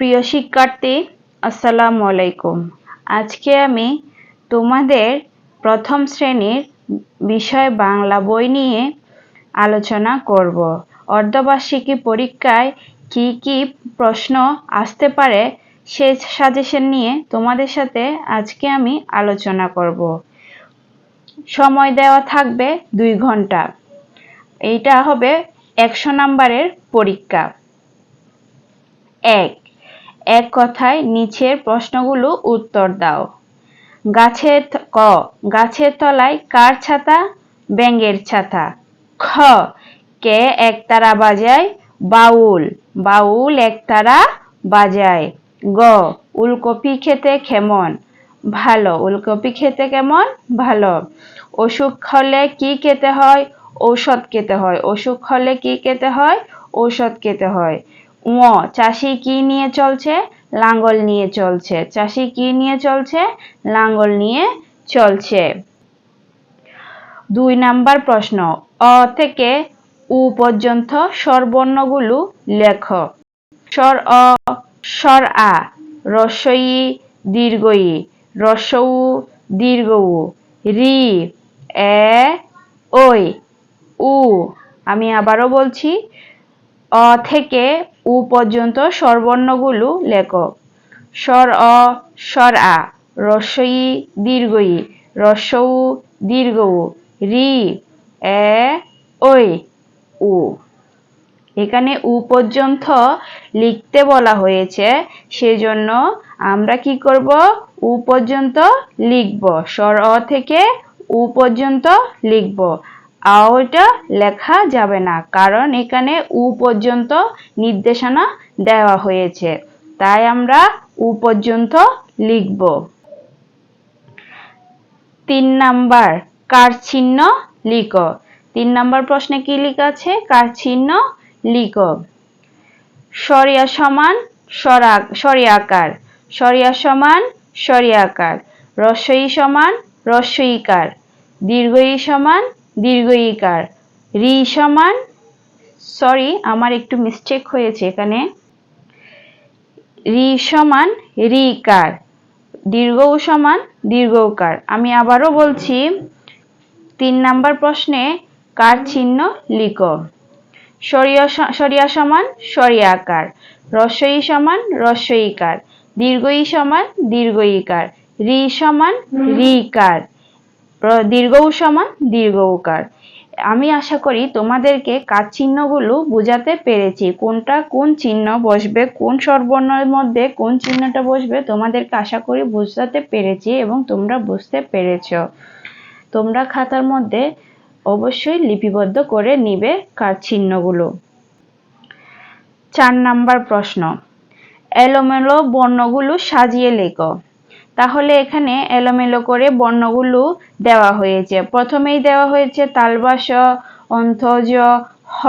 প্রিয় শিক্ষার্থী, আসসালামু আলাইকুম। আজকে আমি তোমাদের প্রথম শ্রেণির বিষয় বাংলা বই নিয়ে আলোচনা করব। অর্ধবার্ষিকী পরীক্ষায় কি কি প্রশ্ন আসতে পারে সেই সাজেশন নিয়ে তোমাদের সাথে আজকে আমি আলোচনা করব। সময় দেওয়া থাকবে দুই ঘণ্টা। এইটা হবে একশো নাম্বারের পরীক্ষা। এক এক কথায় নিচের প্রশ্নগুলো উত্তর দাও। গাছের ক, গাছের তলায় কার ছাতা? ব্যাঙের ছাতা। খ, কে একতারা বাজায়? বাউল বাউল একতারা বাজায়। গ, উলকপি খেতে কেমন? ভালো, উলকপি খেতে কেমন? ভালো। অসুখ হলে কি খেতে হয়? ঔষধ খেতে হয়। অসুখ হলে কি খেতে হয়? ঔষধ খেতে হয়। ও চাষি কি নিয়ে চলছে? লাঙ্গল নিয়ে চলছে। চাষি কি নিয়ে চলছে? লাঙ্গল নিয়ে চলছে। দুই নাম্বার প্রশ্ন, অ থেকে উ পর্যন্ত স্বরবর্ণগুলো লেখ। স্বর অ, স্বর আ রস্বই দীর্ঘই রস্বউ দীর্ঘ উ রি, এ ওই উ। আমি আবারও বলছি, অ থেকে উ পর্যন্ত স্বরবর্ণগুলো লেখ স্বর অ, স্বর আ রস্বই দীর্ঘই রস্বউ দীর্ঘ উ রি, এ ওই উ। এখানে উ পর্যন্ত লিখতে বলা হয়েছে, সেজন্য আমরা কি করব? উ পর্যন্ত লিখব। স্বর অ থেকে উ পর্যন্ত লিখব। ওইটা লেখা যাবে না, কারণ এখানে উ পর্যন্ত নির্দেশনা দেওয়া হয়েছে। তাই আমরা উ পর্যন্ত লিখব। তিন নাম্বার, কার চিহ্ন লিখ। তিন নাম্বার প্রশ্নে কি লেখা আছে? কার চিহ্ন লিখ। সরিয়া সমান সরিয়াকার সরিয়া সমান সরিয়াকার রস্বই সমান রস্বইকার দীর্ঘই সমান দীর্ঘইকার। রি সমান সরি আমার একটু মিস্টেক হয়েছে এখানে। রি সমান রি কার দীর্ঘ সমান দীর্ঘকার আমি আবারও বলছি, তিন নাম্বার প্রশ্নে কার চিহ্ন লিখ? সরিয়া সরিয়া সমান সরিয়াকার রস্বই সমান রস্বইকার দীর্ঘই সমান দীর্ঘ দীর্ঘইকার রি সমান রিকার দীর্ঘউ সমান, দীর্ঘ উকার আমি আশা করি তোমাদেরকে কাজ চিহ্নগুলো বোঝাতে পেরেছি। কোনটা কোন চিহ্ন বসবে, কোন স্বরবর্ণের মধ্যে কোন চিহ্নটা বসবে, তোমাদেরকে আশা করি বোঝাতে পেরেছি এবং তোমরা বুঝতে পেরেছ। তোমরা খাতার মধ্যে অবশ্যই লিপিবদ্ধ করে নিবে কার চিহ্নগুলো। চার নাম্বার প্রশ্ন। এলোমেলো বর্ণগুলো সাজিয়ে লেখো। তাহলে এখানে এলোমেলো করে বর্ণগুলো দেওয়া হয়েছে। প্রথমেই দেওয়া হয়েছে তালবাস অন্থজ হ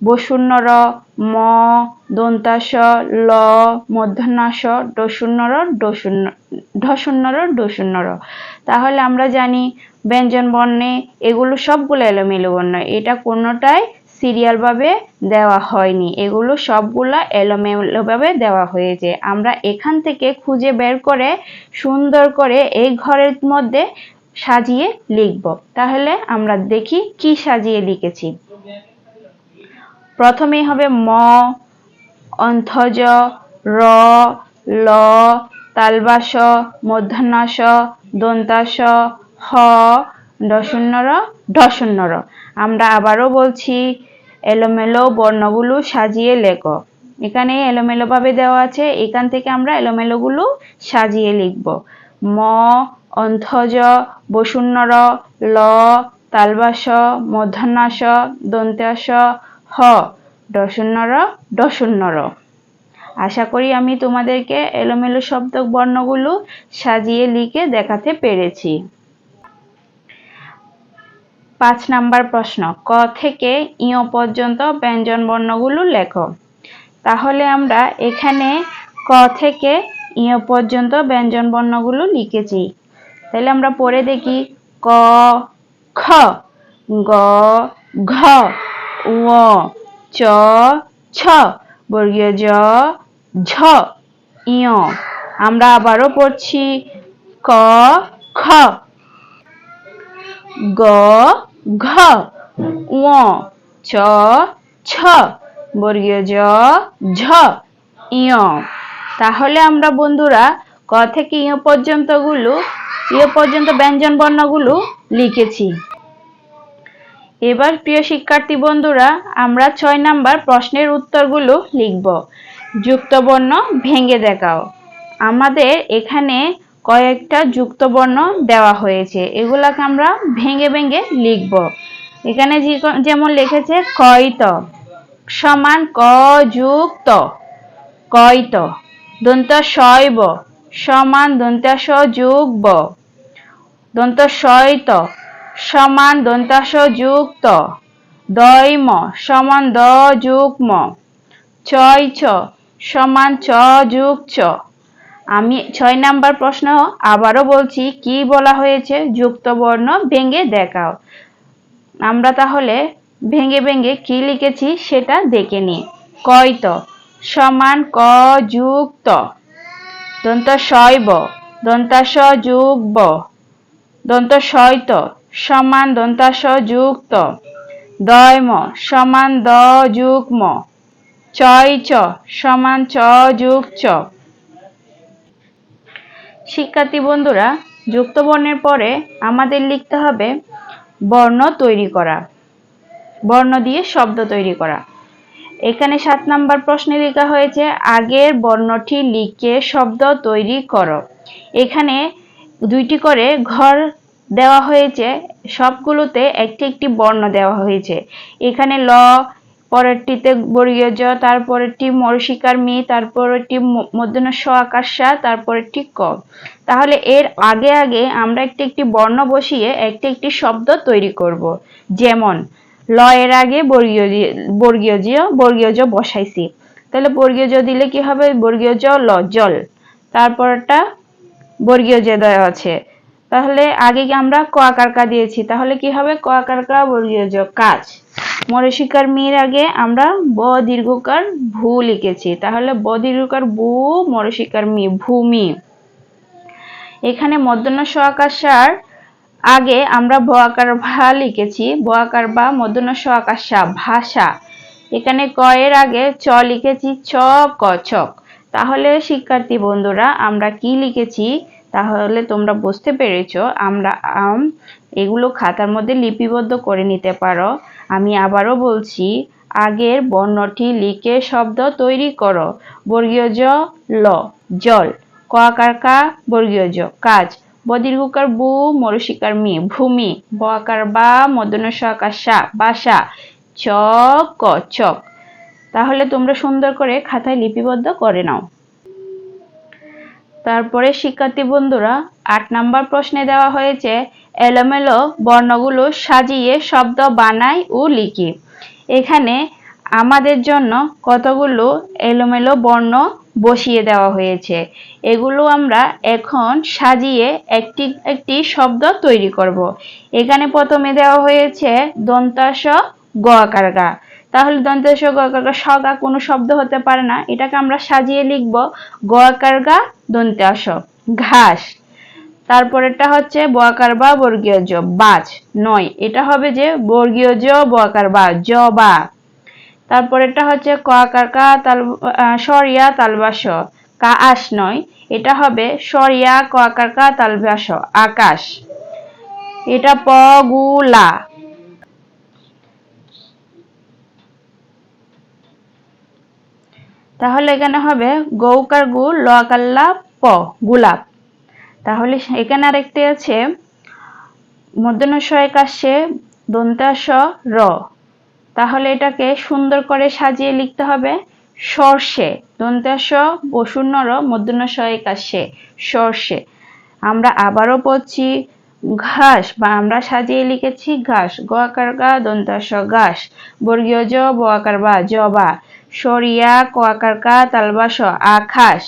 বসুন্নর ম, দন্তাস, ল, মধ্যাহ্নাস ডসুন্নর ডসুন্ন ঢসুন্নর ডসুন্নর তাহলে আমরা জানি ব্যঞ্জন বর্ণে এগুলো সবগুলো এলোমেলো বর্ণ। এটা কোনোটাই সিরিয়ালভাবে দেওয়া হয়নি। এগুলো সবগুলো এলোমেলোভাবে দেওয়া হয়েছে। আমরা এখান থেকে খুঁজে বের করে, সুন্দর করে এই ঘরের মধ্যে সাজিয়ে লিখব। তাহলে আমরা দেখি কি সাজিয়ে লিখেছি। প্রথমেই হবে ম অন্থজ র, ল, তালবাস, মধ্যাহ্নাস, দন্তাস, হ ডশূন্যর ঢশূন্যর আমরা আবারও বলছি, এলোমেলো বর্ণগুলো সাজিয়ে লেখো। এখানে এলোমেলোভাবে দেওয়া আছে, এখান থেকে আমরা এলোমেলোগুলো সাজিয়ে লিখব। ম অন্থজ বসুন্নর, ল, তালবাস, মধ্যাহ্নাস দন্তাস হ ডশূন্যর ডশূন্যর আশা করি আমি তোমাদেরকে এলোমেলো শব্দ বর্ণগুলো সাজিয়ে লিখে দেখাতে পেরেছি। পাঁচ নাম্বার প্রশ্ন, ক থেকে ইয় পর্যন্ত ব্যঞ্জন বর্ণগুলো লেখো। তাহলে আমরা এখানে ক থেকে ইয় পর্যন্ত ব্যঞ্জন বর্ণগুলো লিখেছি। তাহলে আমরা পড়ে দেখি, ক, খ, গ, ঘ, ও, চ, ছ, বর্গীয় জ, ঝ ইয় আমরা আবারও পড়ছি, ক, খ, গ ঘ ও চ, ছ, বর্গীয় জ ঝ, ইয়। তাহলে আমরা বন্ধুরা ক থেকে ইয় পর্যন্তগুলো ইয় পর্যন্ত ব্যঞ্জন বর্ণগুলো লিখেছি। এবার প্রিয় শিক্ষার্থী বন্ধুরা, আমরা ছয় নাম্বার প্রশ্নের উত্তরগুলো লিখব। যুক্ত বর্ণ ভেঙে দেখাও। আমাদের এখানে কয়েকটা যুক্ত বর্ণ দেওয়া হয়েছে। এগুলাকে আমরা ভেঙে ভেঙে লিখব। এখানে যেমন লিখেছে, কয়ত সমান ক যুক্ত। কয়ত। দন্ত শৈব সমান দন্তাস যোগ ব দন্ত শৈত সমান দন্তাস যুক্ত দৈম সমান দ যুগ ম ছয় ছ সমান ছ যুগ ছ আমি ছয় নাম্বার প্রশ্ন আবারও বলছি, কি বলা হয়েছে? যুক্ত বর্ণ ভেঙে দেখাও। আমরা তাহলে ভেঙে ভেঙে কি লিখেছি সেটা দেখে নিই। কয়ত? সমান ক যুক্ত। দন্ত শৈব দন্তাস যুগ দন্ত শৈত সমান দন্তাস যুক্ত দয়ম। সমান দ যুগ ম চয় চ সমান চ যুগ চ শিক্ষার্থী বন্ধুরা যুক্ত বর্ণের পরে আমাদের লিখতে হবে বর্ণ তৈরি করা। বর্ণ দিয়ে শব্দ তৈরি করা। এখানে সাত নাম্বার প্রশ্নে লেখা হয়েছে, আগের বর্ণটি লিখে শব্দ তৈরি করো। এখানে দুইটি করে ঘর দেওয়া হয়েছে, সবগুলোতে একটি একটি বর্ণ দেওয়া হয়েছে। এখানে ল পরেরটিতে বর্গীয় তারপরেরটি মরশিকার মি, তারপরেরটি মধ্যন স আকাশা তারপরেরটি ক। তাহলে এর আগে আগে আমরা একটি একটি বর্ণ বসিয়ে একটি একটি শব্দ তৈরি করব। যেমন, ল এর আগে বর্গীয় বর্গীয় জ বর্গীয় জ বসাইছি। তাহলে বর্গীয় জ দিলে কি হবে? বর্গীয় জ ল, জল। তারপরটা বর্গীয় যে দেওয়া আছে। তাহলে আগে আমরা ক আকার কা দিয়েছি? তাহলে কি হবে? ক আকার কা বর্গীয় জ কাজ। মরশিকার মির আগে আমরা ব দীর্ঘকার ভু লিখেছি। তাহলে ব দীর্ঘকার বু মরশিকার মি ভূমি। এখানে মধ্যন্য স আকার আগে আমরা ব আকার ভা লিখেছি। ব আকার বা মধ্যন্য স আকার ভাষা। এখানে ক এর আগে চ লিখেছি, ছ, ক ছক তাহলে শিক্ষার্থী বন্ধুরা, আমরা কি লিখেছি? তাহলে তোমরা বুঝতে পেরেছ, আমরা আম এগুলো খাতার মধ্যে লিপিবদ্ধ করে নিতে পারো। আমি আবারও বলছি, আগের বর্ণটি লিখে শব্দ তৈরি করো। বর্গীয় জ ল, জল। ক আকার কা বর্গীয় জ কাজ, বদীর্ঘকার বু, মরশিকার মি। ভূমি, ব আকার বা, মদনস আকার সা বাসা চ, ক চক তাহলে তোমরা সুন্দর করে খাতায় লিপিবদ্ধ করে নাও। তারপরে শিক্ষার্থী বন্ধুরা, আট নাম্বার প্রশ্নে দেওয়া হয়েছে, এলোমেলো বর্ণগুলো সাজিয়ে শব্দ বানাই ও লিখি। এখানে আমাদের জন্য কতগুলো এলোমেলো বর্ণ বসিয়ে দেওয়া হয়েছে। এগুলো আমরা এখন সাজিয়ে একটি একটি শব্দ তৈরি করব। এখানে প্রথমে দেওয়া হয়েছে দন্তাস গ আকার গা তাহলে দন্তাস গ আকার গা সগা কোনো শব্দ হতে পারে না। এটাকে আমরা সাজিয়ে লিখব গ আকার গা দন্তাস ঘাস। তারপরেরটা হচ্ছে বোয়াকার বা বর্গীয় জ, বাজ, নয়। এটা হবে যে বর্গীয় জ বোয়াকার বা জ, বা। তারপরেরটা হচ্ছে ক আকার কা তাল সরিয়া, তালবাস, কা আস নয়। এটা হবে সরিয়া ক আকার কা তালবাস, আকাশ। এটা প গু লা তাহলে এখানে হবে গৌকার গু লাকাল্লা প, গোলাপ। তাহলে এখানে আরেকটি আছে মধ্যনশয় কাশে দন্তাস র। তাহলে এটাকে সুন্দর করে সাজিয়ে লিখতে হবে, সর্ষে, দন্তাস বসুন্ন র মধ্যনশয় কাশে সর্ষে। আমরা আবারও পড়ছি ঘাস, বা আমরা সাজিয়ে লিখেছি ঘাস গ আকার গা, দন্তাস ঘাস। বর্গীয় জ ব আকার বা, জবা। সরিয়া ক আকার কা তালবাস আখাস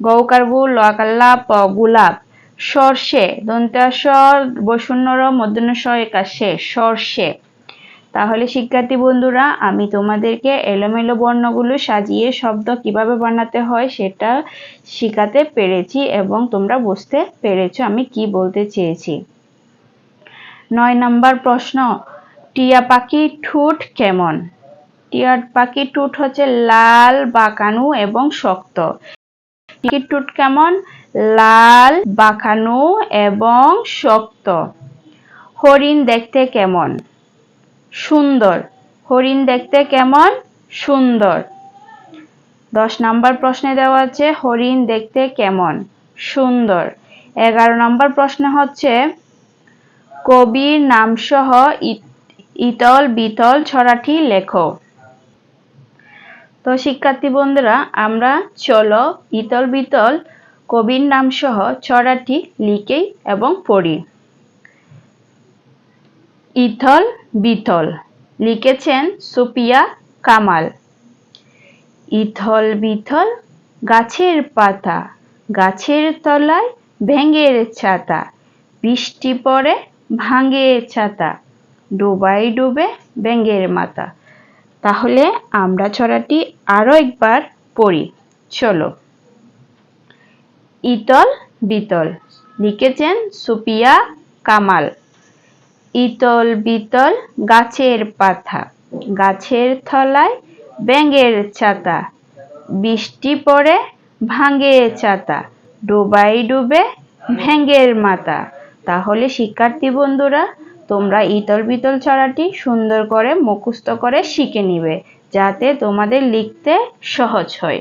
গৌকার গু ল আকার প গোলাপ সর্ষে দন্তাস্বর বসুন্নর মধ্যনস্ব একাশে, সর্ষে। তাহলে শিক্ষার্থী বন্ধুরা, আমি তোমাদেরকে এলোমেলো বর্ণগুলো সাজিয়ে শব্দ কীভাবে বানাতে হয় সেটা শিখাতে পেরেছি এবং তোমরা বুঝতে পেরেছ আমি কি বলতে চেয়েছি। নয় নাম্বার প্রশ্ন, টিয়া পাখি ঠোঁট কেমন? টিয়া পাখির টুট হচ্ছে লাল, বাঁকানো এবং শক্ত। পাখির টুট কেমন? লাল, বাঁকানো এবং শক্ত। হরিণ দেখতে কেমন? সুন্দর। হরিণ দেখতে কেমন? সুন্দর। দশ নম্বর প্রশ্নে দেওয়া আছে, হরিণ দেখতে কেমন? সুন্দর। এগারো নম্বর প্রশ্ন হচ্ছে, কবির নামসহ ইতল বিতল ছড়াটি লেখো। তো শিক্ষার্থী বন্ধুরা, আমরা চলো ইতল বিতল কবির নামসহ ছড়াটি লিখেই এবং পড়ি। ইথল বিথল, লিখেছেন সুপিয়া কামাল। ইথল বিথল গাছের পাতা, গাছের তলায় ভেঙের ছাতা, বৃষ্টি পড়ে ভাঙে ছাতা ডুবাই ডুবে ব্যাঙের মাথা। তাহলে আমরা ছড়াটি আরও একবার পড়ি। চলো। ইতল বিতল, লিখেছেন সুপিয়া কামাল। ইতল বিতল গাছের পাতা, গাছের থলায় ব্যাঙের ছাতা, বৃষ্টি পড়ে ভাঙে ছাতা, ডুবাই ডুবে ভেঙ্গের মাথা তাহলে শিক্ষার্থী বন্ধুরা তোমরা ইতল বিতল ছড়াটি সুন্দর করে মুখস্থ করে শিখে নিবে, যাতে তোমাদের লিখতে সহজ হয়।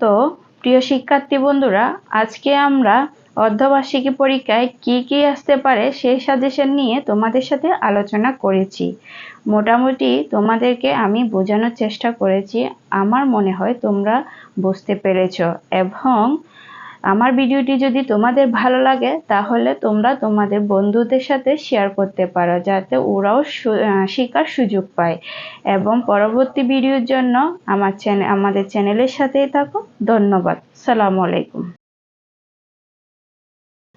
তো, প্রিয় শিক্ষার্থী বন্ধুরা, আজকে আমরা অর্ধবার্ষিকী পরীক্ষায় কি কি আসতে পারে সেই সাজেশন নিয়ে তোমাদের সাথে আলোচনা করেছি। মোটামুটি তোমাদেরকে আমি বোঝানোর চেষ্টা করেছি, আমার মনে হয় তোমরা বুঝতে পেরেছ। এবং আমার ভিডিওটি যদি তোমাদের ভালো লাগে, তাহলে তোমরা তোমাদের বন্ধুদের সাথে শেয়ার করতে পারো, যাতে ওরাও শেখার সুযোগ পায়। এবং পরবর্তী ভিডিওর জন্য আমার চ্যানেল আমাদের চ্যানেলের সাথেই থাকো। ধন্যবাদ। সালামু আলাইকুম।